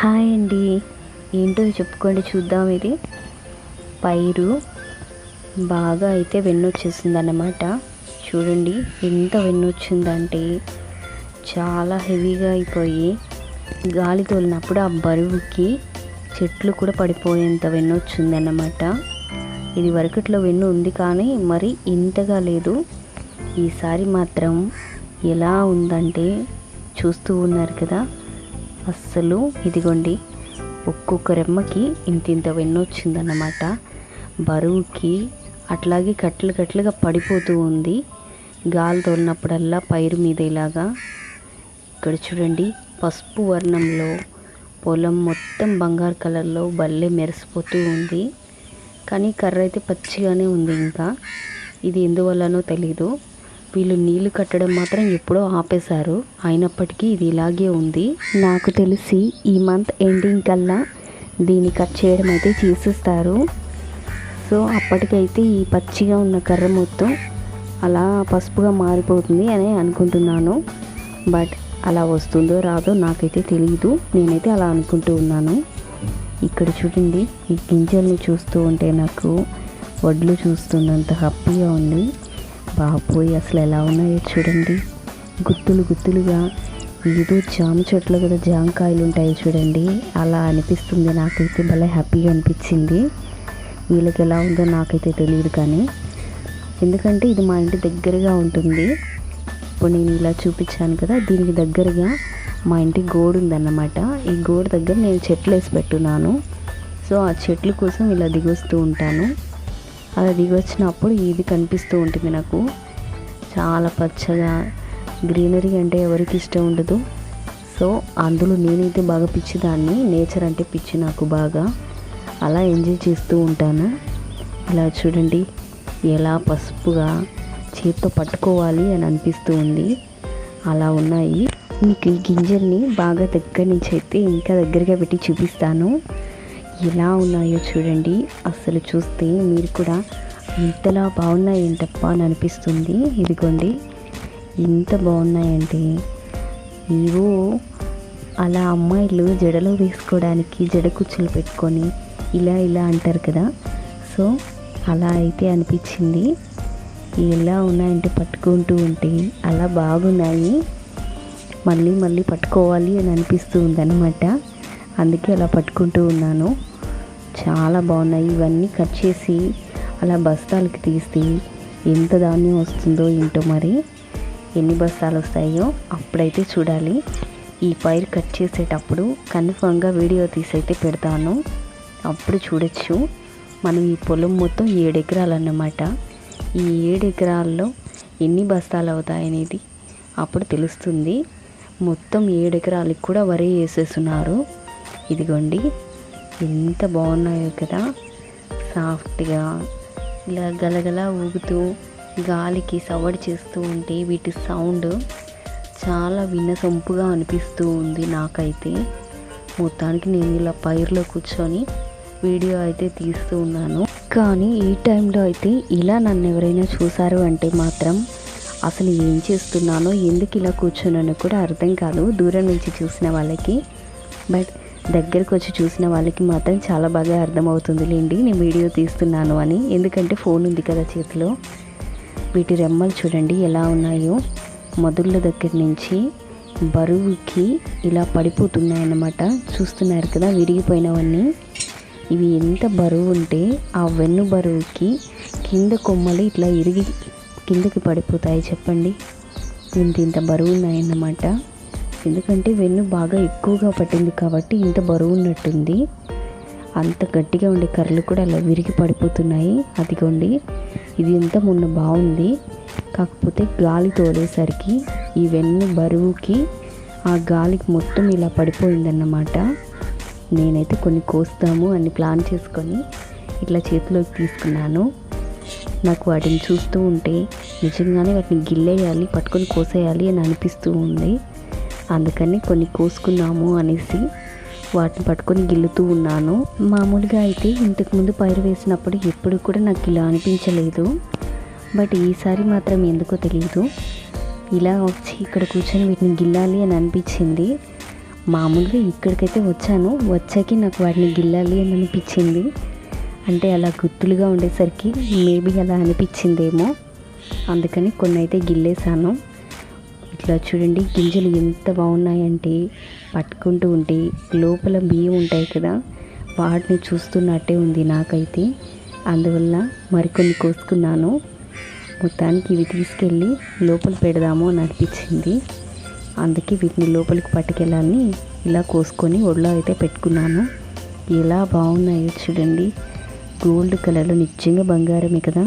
Hi అండి. ఏంటో చెప్పుకోండి చూద్దాం ఇది. పైరు బాగా అయితే వెన్నొచ్చేసింది అన్నమాట చూడండి ఎంత వెన్నొచ్చిందంటే చాలా హెవీగా అయిపోయి గాలి తోలినప్పుడు ఆ బరువుకి చెట్లు కూడా పడిపోయేంత వెన్ను వచ్చింది అన్నమాట ఇది వరకట్లో వెన్ను ఉంది కానీ మరి ఇంతగా లేదు. ఈసారి మాత్రం ఎలా ఉందంటే చూస్తూ ఉన్నారు కదా. అస్సలు ఇదిగోండి ఒక్కొక్క రెమ్మకి ఇంతింత వెన్నొచ్చిందన్నమాట. బరువుకి అట్లాగే కట్టలు కట్టలుగా పడిపోతూ ఉంది. గాలి తోలినప్పుడల్లా పైరు మీద ఇలాగా. ఇక్కడ చూడండి పసుపు వర్ణంలో పొలం మొత్తం బంగారు కలర్లో భలే మెరిసిపోతూ ఉంది. కానీ కర్ర అయితే పచ్చిగానే ఉంది ఇంకా. ఇది ఎందువల్లనో తెలీదు. వీళ్ళు నీళ్ళు కట్టడం మాత్రం ఎప్పుడో ఆపేశారు. అయినప్పటికీ ఇది ఇలాగే ఉంది. నాకు తెలిసి ఈ మంత్ ఎండింగ్ కల్లా దీన్ని కట్ చేయడం అయితే చేసేస్తారు. సో అప్పటికైతే ఈ పచ్చిగా ఉన్న కర్ర మొత్తం అలా పసుపుగా మారిపోతుంది అని అనుకుంటున్నాను. బట్ అలా వస్తుందో రాదో నాకైతే తెలియదు నేనైతే అలా అనుకుంటూ ఉన్నాను. ఇక్కడ చూడండి ఈ గింజల్ని చూస్తూ ఉంటే నాకు వడ్లు చూస్తున్నంత హ్యాపీగా ఉంది. బాబోయ్ అసలు ఎలా ఉన్నాయో చూడండి. గుత్తులు గుత్తులుగా ఏదో జామ చెట్లు కదా జామకాయలు ఉంటాయి చూడండి. అలా అనిపిస్తుంది నాకైతే భలే హ్యాపీగా అనిపించింది. వీళ్ళకి ఎలా ఉందో నాకైతే తెలియదు కానీ. ఎందుకంటే ఇది మా ఇంటి దగ్గరగా ఉంటుంది. ఇప్పుడు నేను ఇలా చూపించాను కదా దీనికి దగ్గరగా మా ఇంటి గోడు ఉందన్నమాట. ఈ గోడు దగ్గర నేను చెట్లు వేసి పెట్టున్నాను. సో ఆ చెట్లు కోసం ఇలా దిగొస్తూ ఉంటాను. అలా దిగొచ్చినప్పుడు ఇది కనిపిస్తూ ఉంటుంది నాకు. చాలా పచ్చగా గ్రీనరీ అంటే ఎవరికి ఇష్టం ఉండదు. సో అందులో నేనైతే బాగా పిచ్చిదాన్ని నేచర్ అంటే పిచ్చి నాకు బాగా. అలా ఎంజాయ్ చేస్తూ ఉంటాను. ఇలా చూడండి ఎలా పసుపుగా చేత్తో పట్టుకోవాలి అని అనిపిస్తూ ఉంది. అలా ఉన్నాయి. మీకు ఈ గింజల్ని బాగా దగ్గర నుంచి అయితే ఇంకా దగ్గరగా పెట్టి చూపిస్తాను. ఎలా ఉన్నాయో చూడండి. అసలు చూస్తే మీరు కూడా ఇంతలా బాగున్నాయంటప్ప అని అనిపిస్తుంది. ఇదిగోండి. ఇంత బాగున్నాయంటే ఇవో అలా అమ్మాయిలు జడలో వేసుకోవడానికి జడ కుచ్చులు పెట్టుకొని ఇలా ఇలా అంటారు కదా. సో అలా అయితే అనిపించింది. ఎలా ఉన్నాయంటే పట్టుకుంటూ ఉంటే అలా బాగున్నాయి. మళ్ళీ మళ్ళీ పట్టుకోవాలి అని అనిపిస్తూ ఉందన్నమాట. అందుకే అలా పట్టుకుంటూ ఉన్నాను. చాలా బాగున్నాయి. ఇవన్నీ కట్ చేసి అలా బస్తాలకి తీస్తే ఎంత ధాన్యం వస్తుందో ఏంటో మరి ఎన్ని బస్తాలు వస్తాయో అప్పుడైతే చూడాలి. ఈ పైరు కట్ చేసేటప్పుడు కన్ఫామ్గా వీడియో తీసైతే పెడతాను. అప్పుడు చూడొచ్చు. మనం ఈ పొలం మొత్తం ఏడు ఎకరాలు అన్నమాట ఈ ఏడు ఎకరాల్లో ఎన్ని బస్తాలు అవుతాయనేది అప్పుడు తెలుస్తుంది. మొత్తం ఏడు ఎకరాలకి కూడా వరి వేసేస్తున్నారు. ఇదిగోండి ఎంత బాగున్నాయో కదా. సాఫ్ట్గా ఇలా గలగల ఊగుతూ గాలికి సవడి చేస్తూ ఉంటే వీటి సౌండ్ చాలా వినసొంపుగా అనిపిస్తూ ఉంది నాకైతే. మొత్తానికి నేను ఇలా పైర్లో కూర్చొని వీడియో అయితే తీస్తూ ఉన్నాను. కానీ ఈ టైంలో అయితే ఇలా నన్ను ఎవరైనా చూసారు అంటే మాత్రం అసలు ఏం చేస్తున్నానో ఎందుకు ఇలా కూర్చున్నానో కూడా అర్థం కాదు. దూరం నుంచి చూసిన వాళ్ళకి. బట్ దగ్గరకు వచ్చి చూసిన వాళ్ళకి మాత్రం చాలా బాగా అర్థమవుతుంది లేండి నేను వీడియో తీస్తున్నాను అని. ఎందుకంటే ఫోన్ ఉంది కదా చేతిలో. వీటి రెమ్మలు చూడండి ఎలా ఉన్నాయో. మొదళ్ళ దగ్గర నుంచి బరువుకి ఇలా పడిపోతున్నాయన్నమాట. చూస్తున్నారు కదా విరిగిపోయినవన్నీ. ఇవి ఎంత బరువు ఉంటే ఆ వెన్ను బరువుకి కింద కొమ్మలు ఇట్లా ఇరిగి కిందకి పడిపోతాయి చెప్పండి. ఇంత ఇంత బరువు ఉన్నాయన్నమాట. ఎందుకంటే వెన్ను బాగా ఎక్కువగా పట్టింది కాబట్టి ఇంత బరువు ఉన్నట్టుంది. అంత గట్టిగా ఉండే కర్రలు కూడా అలా విరిగి పడిపోతున్నాయి. అదిగోండి ఇది ఎంత మొన్న బాగుంది. కాకపోతే గాలి తోలేసరికి ఈ వెన్ను బరువుకి ఆ గాలికి మొత్తం ఇలా పడిపోయిందన్నమాట. నేనైతే కొన్ని కోస్తాము అని ప్లాన్ చేసుకొని ఇట్లా చేతిలోకి తీసుకున్నాను. నాకు వాటిని చూస్తూ ఉంటే నిజంగానే వాటిని గిల్లేయాలి పట్టుకొని కోసేయాలి అని అనిపిస్తూ ఉంది. అందుకని కొన్ని కోసుకున్నాము అనేసి వాటిని పట్టుకొని గిల్లుతూ ఉన్నాను. మామూలుగా అయితే ఇంతకుముందు పైరు వేసినప్పుడు ఎప్పుడు కూడా నాకు ఇలా అనిపించలేదు. బట్ ఈసారి మాత్రం ఎందుకో తెలియదు ఇలా వచ్చి ఇక్కడ కూర్చొని వీటిని గిల్లాలి అని అనిపించింది. మామూలుగా ఇక్కడికైతే వచ్చాను. వచ్చాక నాకు వాటిని గిల్లాలి అని అనిపించింది. అంటే అలా గుర్తులుగా ఉండేసరికి మేబీ అలా అనిపించిందేమో. అందుకని కొన్ని అయితే గిల్లేసాను ఇట్లా చూడండి గింజలు ఎంత బాగున్నాయంటే పట్టుకుంటూ ఉంటే లోపల బియ్యం ఉంటాయి కదా వాటిని చూస్తున్నట్టే ఉంది నాకైతే. అందువల్ల మరికొన్ని కోసుకున్నాను. మొత్తానికి ఇవి తీసుకెళ్ళి లోపల పెడదాము అని అనిపించింది. అందుకే వీటిని లోపలికి పట్టుకెళ్ళాలని ఇలా కోసుకొని ఒళ్ళో అయితే పెట్టుకున్నాను. ఎలా బాగున్నాయో చూడండి. గోల్డ్ కలర్లో నిజంగా బంగారమే కదా.